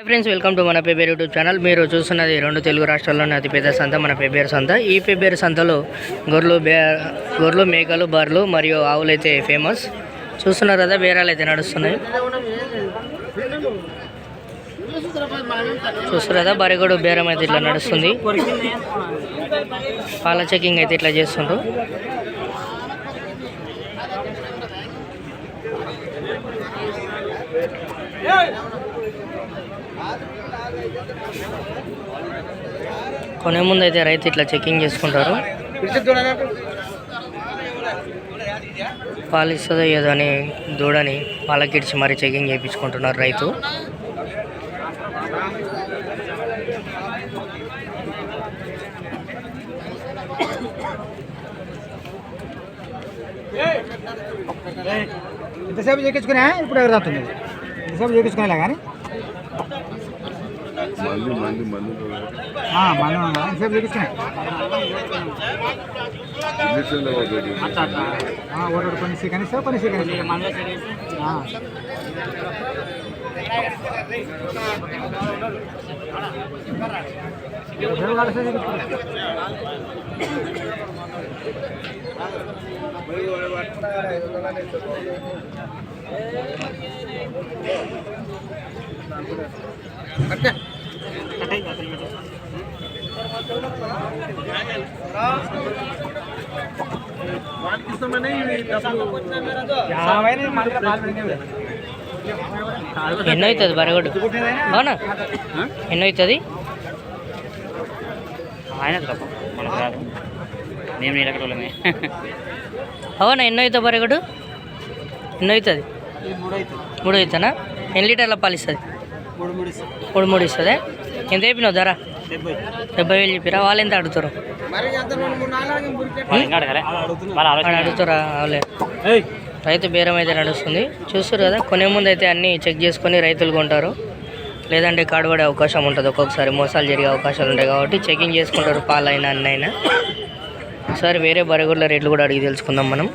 Hi friends welcome to మన paper YouTube channel మీరు చూస్తున్నది రెండు తెలుగు రాష్ట్రాల్లోని అతిపెద్ద సంత మన పెబేర్ సంత. ఈ పేపేరు సంతలో గొర్రెలు బే గొర్రెలు మేకలు బర్రెలు మరియు ఆవులు అయితే ఫేమస్ చూస్తున్నారు కదా బేరాలు అయితే నడుస్తున్నాయి. చూస్తారు కదా బరిగొడు బేరం అయితే ఇట్లా నడుస్తుంది. పాల చెకింగ్ అయితే ఇట్లా చేస్తుండ్రు. కొనే ముందు అయితే రైతు ఇట్లా చెకింగ్ చేసుకుంటారు. పాలు ఇస్తుందో ఏదో అని దూడని పాలకిడిచి మరీ చెకింగ్ చేయించుకుంటున్నారు రైతు. ఎంతసేపు చేయించుకునే? ఇప్పుడు ఎవరు అవుతుంది ఇంతసేపు చేయించుకునేలా కానీ? हाँ मालूम है सब लेके चले अच्छा अच्छा। हाँ और और पनी सीखने सब पनी सीखने हाँ देवगाड़ से अच्छा। ఎన్నో అవుతుంది బరగడు? అవునా ఎన్నో అవుతుంది ఆయన తప్ప మనకు రాదు. మేము నీడకటోళ్ళమే అవునా ఎన్నో అవుతుంది బరగడు? ఎన్నో అవుతుంది మూడు అవుతానా ఎన్ని లీటర్ల పాలు ఇస్తుంది. మూడు మూడు ఇస్తుంది? ఎంత చెప్పినావు ధర? డెబ్బై. వేలు చెప్పిరా? వాళ్ళు ఎంత అడుగుతారు? అడుగుతారా? అవలే రైతు బేరం అయితే నడుస్తుంది. చూస్తారు కదా కొనే ముందు అయితే అన్నీ చెక్ చేసుకొని రైతులు కొంటారు. లేదంటే కాడుపడే అవకాశం ఉంటుంది. ఒక్కొక్కసారి మోసాలు జరిగే అవకాశాలు ఉంటాయి కాబట్టి చెకింగ్ చేసుకుంటారు పాలైనా అన్నైనా. ఒకసారి వేరే బరగుడ్ల రేట్లు కూడా అడిగి తెలుసుకుందాం మనం.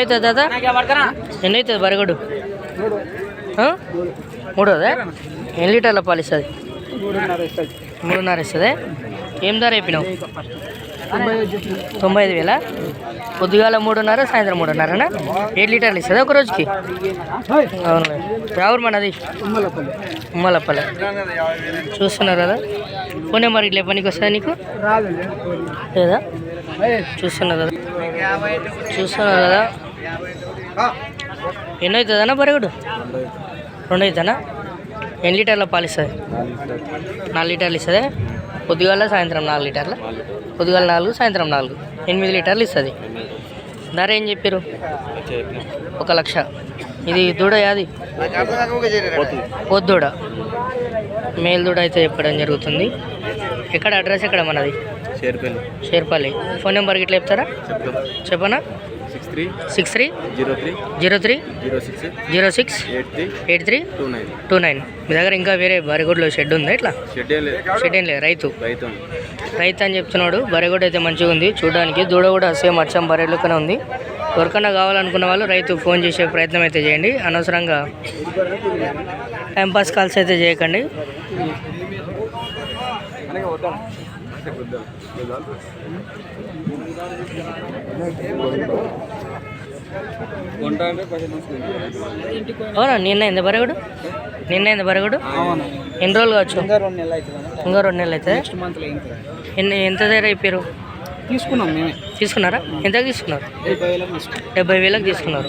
అవుతుంది దాదా? ఎన్నో అవుతుంది బరగడు మూడోదా? ఎన్ని లీటర్ల పాలు ఇస్తుంది? మూడున్నర ఇస్తుంది. ఏం ధర చెప్పినావు? తొంభై ఐదు వేల? పొద్దుగాల మూడున్నర సాయంత్రం మూడున్నరనా? ఏడు లీటర్లు ఇస్తుంది ఒక రోజుకి? అవును ఎవరు మనది? ఉమ్మలపల్లి. చూస్తున్నారు కదా ఫోన్ నెంబర్ ఇట్లా పనికి వస్తుంది నీకు? లేదా? చూస్తున్నారు కదా చూస్తున్నావు కదా? ఎన్నో అవుతుందన్నా బరగడు? రెండు అవుతానా ఎన్ని లీటర్ల పాలు ఇస్తుంది నాలుగు లీటర్లు ఇస్తుంది? పొద్దుగాల సాయంత్రం నాలుగు లీటర్ల. పొద్దుగాల నాలుగు సాయంత్రం నాలుగు. ఎనిమిది లీటర్లు ఇస్తుంది. ధర ఏం చెప్పారు ఒక లక్ష. ఇది దూడ యాది? పొద్దుడ. మేల్ దూడ అయితే చెప్పడం జరుగుతుంది. ఎక్కడ అడ్రస్ ఎక్కడ మనది? చేరిపోయింది షేర్పల్లి. ఫోన్ నెంబర్ ఇట్లా చెప్తారా? చెప్తాం. చెప్పనా? Six three six three zero three zero three zero six zero six eight three eight three two nine. Two nine. మీ దగ్గర ఇంకా వేరే బరిగొడ్లో షెడ్ ఉందా ఇట్లా? షెడ్యూల్ లేదు. షెడ్ ఏం లేదు. రైతు. రైతు రైతు అని చెప్తున్నాడు. బరిగొడ్డు అయితే మంచిగా ఉంది. చూడడానికి దూడ కూడా సేమ్ అచ్చం బరెలుకనే ఉంది. ఎవరికన్నా కావాలనుకున్న వాళ్ళు రైతు ఫోన్ చేసే ప్రయత్నం అయితే చేయండి. అనవసరంగా టైంపాస్ కాల్స్ అయితే చేయకండి. అవునా? నిన్న ఎంత బరగడు? నిన్న ఎంత బరగడు? ఎన్ని రోజులు కావచ్చు? ఇంకా రెండు నెలలు అవుతుంది ఇంకా రెండు నెలలు ఎన్ని ఎంత దగ్గర అయిపోయారు? తీసుకున్నాం మేమే. తీసుకున్నారా? ఎంతకు తీసుకున్నారు? డెబ్బై వేలకు తీసుకున్నారు.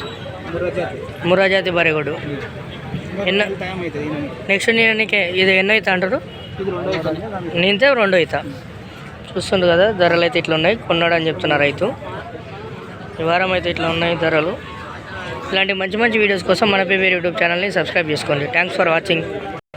మురాజాతి బరిగొడు. ఎన్న. నెక్స్ట్ నేను నీకే ఇది ఎన్నో అవుతా అంటారు ఇది రెండో అవుతుంది అవుతా చూస్తుండు కదా ధరలు అయితే ఇట్లా ఉన్నాయి. కొన్నాడు అని చెప్తున్నారు రైతు. ఈ వారం అయితే ఇట్లా ఉన్నాయి ధరలు. ఇలాంటి మంచి మంచి వీడియోస్ కోసం మన పేరు యూట్యూబ్ ఛానల్ని సబ్స్క్రైబ్ చేసుకోండి. Thanks for watching